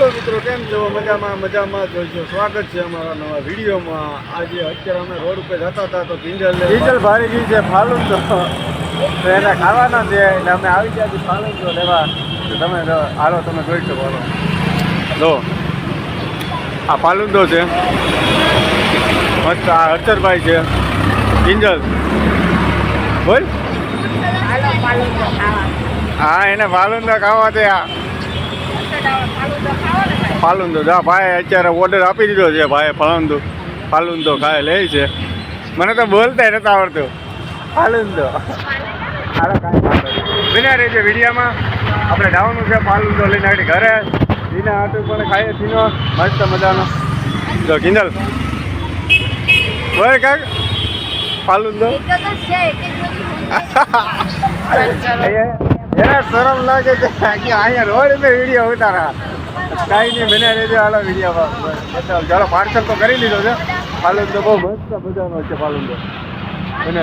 Hello મિત્રો કેમ છો? મજામાં મજામાં જોઈજો સ્વાગત છે અમારા નવા વિડીયોમાં. આજે અત્યારે અમે રોડ ઉપર જતા હતા તો ડીઝલ ડીઝલ ભારી ગઈ છે ફાલું તો. એને ખાવાના છે એટલે અમે આવી ગયા છીએ ફાલુન તો લેવા. તમે હાલો તમે જોઈ શકો હાલો. જો આ ફાલુંદો છે. મસ્ત આ હર્ષદભાઈ છે. ડીઝલ બોલ. હા એને ફાલુંદા ખાવા છે આ. ફાલુદો ને ભાઈ ફાલુંદો જા ભાઈ અત્યારે ઓર્ડર આપી દીધો છે ભાઈ ફાલુંદો. ફાલુંદો ખાય લે છે. મને તો બોલતા નથી આવડતું. ફાલુંદો. નહીં. બિના રહેજે વિડીયામાં. આપણે જવાનું છે ફાલુંદો લઈને આગળ ઘરે. જીના આટું પણ ખાઈએ છીનો મસ્ત મજાનો. જો કિંજલ બોલ કાક. ફાલુંદો. એ તો તો એને શરમ લાગે છે. અહીંયા રોડ મેં વીડિયો ઉતારા. કાંઈ નહીં, મને રહેજો હાલો વિડીયોમાં. ચાલો, પાર્સલ તો કરી લીધો છે. ફાલુંદો બહુ મસ્ત મજાનો છે ફાલુંદો તો મને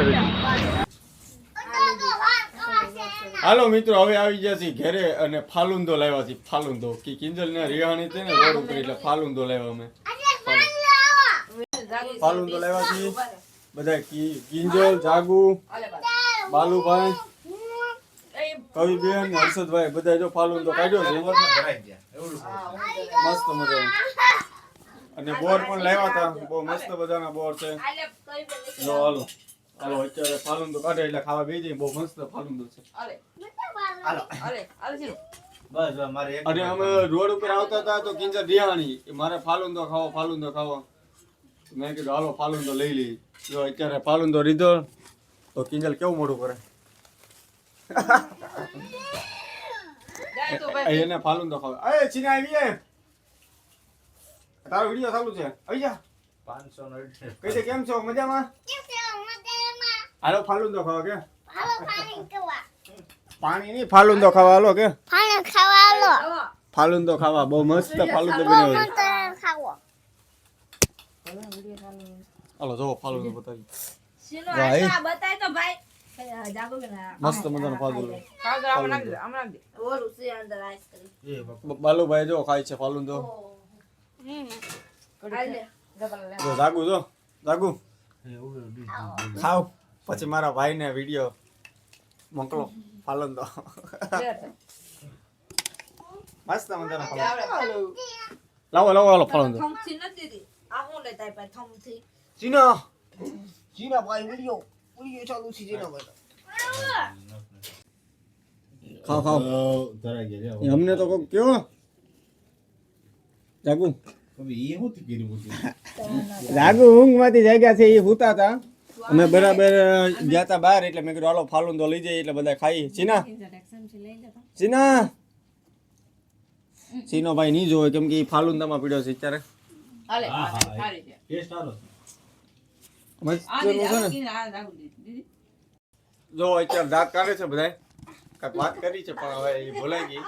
હાલો મિત્રો, હવે આવી ગયા છીએ ઘરે અને ફાલુંદો લાવ્યા છીએ, ફાલુંદો. કે કિંજલ ને રિહાણી છે ને રોડ ઉપર, એટલે ફાલુંદો લાવ્યા અમે. ફાલુંદો લાવ્યા છીએ. બધા કિંજલ, જાગુ, બાલુભાઈ. કવિબેન હર્ષદભાઈ બધા જો ફાલુંદો કાઢ્યો છે મસ્ત મજાનો. અને બોર પણ લાવ્યા હતા. બહુ મસ્ત બધાના બોર છે. જો હાલો. હાલો અત્યારે ફાલુંદો કાઢે એટલે ખાવા બેસી બહુ મસ્ત છે. બસ મારે એક અને અમે રોડ ઉપર આવતા હતા તો કિંજર રિયાણી મારે મારે ફાલુંદો ખાવો ફાલુંદો ખાવો. મેં કીધું હાલો ફાલુંદો લઈ લઈ જો અત્યારે ફાલુંદો લીધો. તો કિંજલ કેવું મોડું કરે? એને ફાલુંદો ખાવો અરે ચીના આવી એ તારો વીડિયો ચાલુ છે. આવી જા. પાંચસો નો કઈ છે. કેમ છો? મજામાં? હાલો ફાલુંદો ખાવા કે? પાણી નહીં ફાલુંદો ખાવા હાલો કે? ફાલુંદો ખાવા બહુ મસ્ત ફાલુંદો બનાવ્યો છે. હાલો જો ફાલુંદો બતાવી. શીનો ભાઈ. બતાય તો ભાઈ. મસ્ત મજાનો બ- બાલુભાઈ જો ખાય છે ફાલુંદો હાલે જો જાગુ જો જાગુ. ખાવ પછી મારા ભાઈને વીડિયો મોકલો ફાલુંદો મસ્ત મજાનો ફાલુંદો લાવો લાવો હાલો તો થમથી નથી દી આ હું લેતા ભાઈ થમથી ચીના. જીના ભાઈ વિડિયો વિડિયો ચાલુ છે જીના ભાઈ ખાવ ખાવ ગયા. અમને તો કોક કયો જાગુ હવે એ શું થી કર્યું બધું? જાગુ ઊંઘમાંથી જાગ્યા છે એ હુતા હતા અમે બરાબર ગયા હતા બહાર એટલે મેં કીધું હાલો ફાલુંદો લઈ જઈએ એટલે બધા ખાઈ ચીના ચીના ચીનો ભાઈ નહીં જોવે કેમ કે એ ફાલુંદામાં પીડ્યો છે અત્યારે જો અત્યારે દાંત કાઢે છે બધા કાંઈક વાત કરી છે પણ હવે એ ભૂલાઈ ગઈ.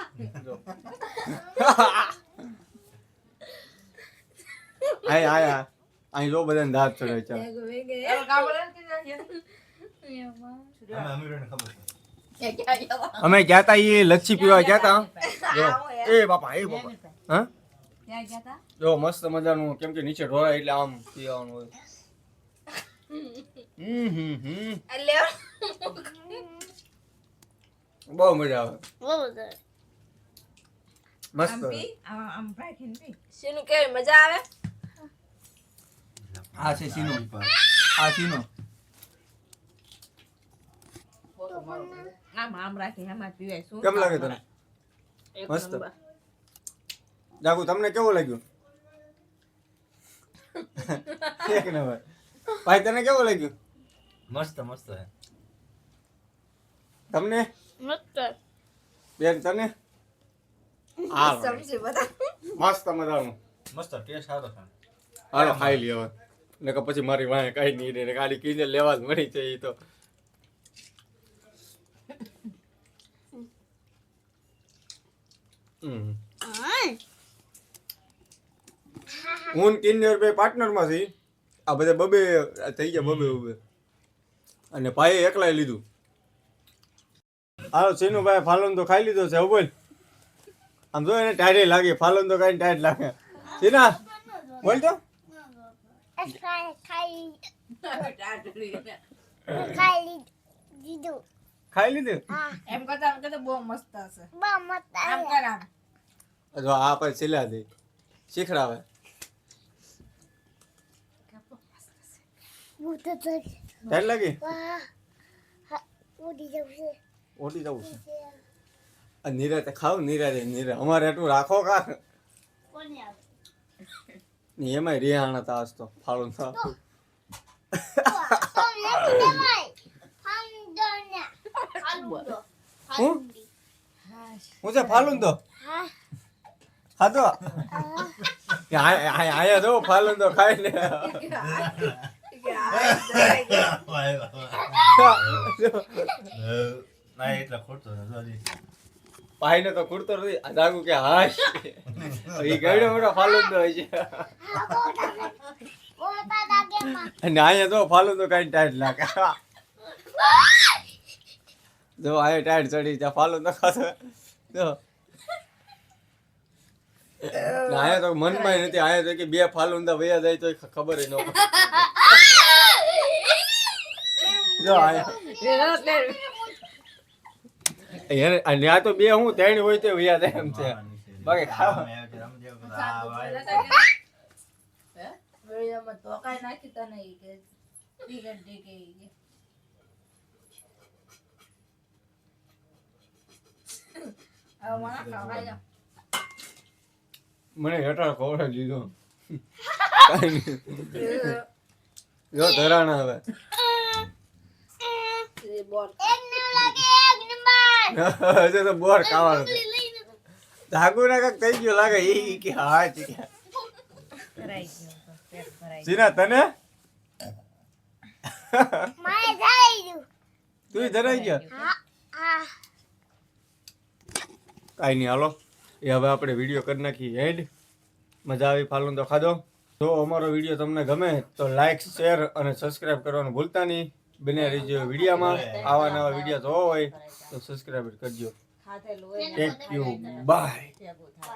જો. હાય હાય. અહીં જો બધાને દાંત ચડે છે. અમે અમીરોને ખબર છે. અમે ગયા તા એ લચ્છી પીવા ગયા તા? જો. એ બાપા એ બાપા. હા? જો મસ્ત મજાનું કેમ કે નીચે ઢોળાય એટલે આમ પીવાનું હોય. હમ મજા આવે. બહુ મજા આવે. મસ્ત શીનું કે મજા આવે? આ છે સીનો આ સીનો આમ આમ રાખી આમાં પીવાય. શું કેમ લાગે તને? મસ્ત. જાગુ તમને કેવું લાગ્યું? એક નંબર. ભાઈ તને કેવું લાગ્યું? મસ્ત મસ્ત હે તમને? બેન તને? હા સમજી બધા. મસ્ત મજાનું. મસ્ત ટેસ્ટ સારો છે. હાલો ખાઈ લ્યો હવે. ને કે પછી મારી વાંહે કઈ નહીં રે ને ખાલી કીને લેવા જ મળી છે એ તો. હું કિન્નર બે પાર્ટનરમાં છીએ આ બધા બબે થઈ ગયા બબે બબે. અને ભાઈએ એકલાય લીધું. હાલો સીનુભાઈ ફાલન તો ખાઈ લીધો છે બોલ. આમ જો એને ટાયરે લાગે ફાલન તો કઈ ટાયર લાગે. સીના બોલ તો. ખાઈ લીધું? એમ કરતા એમ કરતા બહુ મસ્ત હશે. આમ કર આમ. જો આ પછી સિલા દે. શીખડાવે. ટાયર લાગી. ઓટી જવું છે. આ નિરાતે ખાવ નિરાતે નિરા અમારે એટલું રાખો કા? ને એમાંય રિહાણા તા આજ તો ફાળું થા હું? હું છે ફાલુન તો. ખાધો આયા જો ફાલુન તો ખાઈ લે ના તો ખૂટતો નથી. આ જાગુ કે હાશ. એ ગયડો મોટો ફાલુન તો હોય છે. અને અહીંયા તો ફાલુન તો કઈ ટાઈટ લાગે. જો આયા ટાઈટ ચડી ત્યાં ફાલુન તો ખાતો. જો. અહીંયા તો મનમાં નથી. આયા તો કે બે ફાલુંદા વયા જાય તો ખબર ન પડે. જો આ તો બે હું ત્રણ હોય તો એમ છે. બાકી ખાવા. મને હેઠળ ખવડાવી દીધો નહીં. જો ધરાણા હવે. એ બોલ હજુ તો બોર ખાવાનું છે. ધાગુ ના કાંઈક થઈ ગયો લાગે ઈ કે હા કે. ભરાઈ ગયો તો, પેટ ભરાઈ સીના તને? તું ધરાઈ ગયો? કાંઈ નહીં હાલો. એ હવે આપણે વીડિયો કરી નાખી એડ મજા આવી ફાલુન તો ખાધો. જો અમારો વીડિયો તમને ગમે તો લાઇક શેર અને સબસ્ક્રાઇબ કરવાનું ભૂલતા નહીં. બને રહેજો વિડિયામાં. આવા નવા વીડિયો જોવા હોય તો સબસ્ક્રાઈબ કરજો. Thank you bye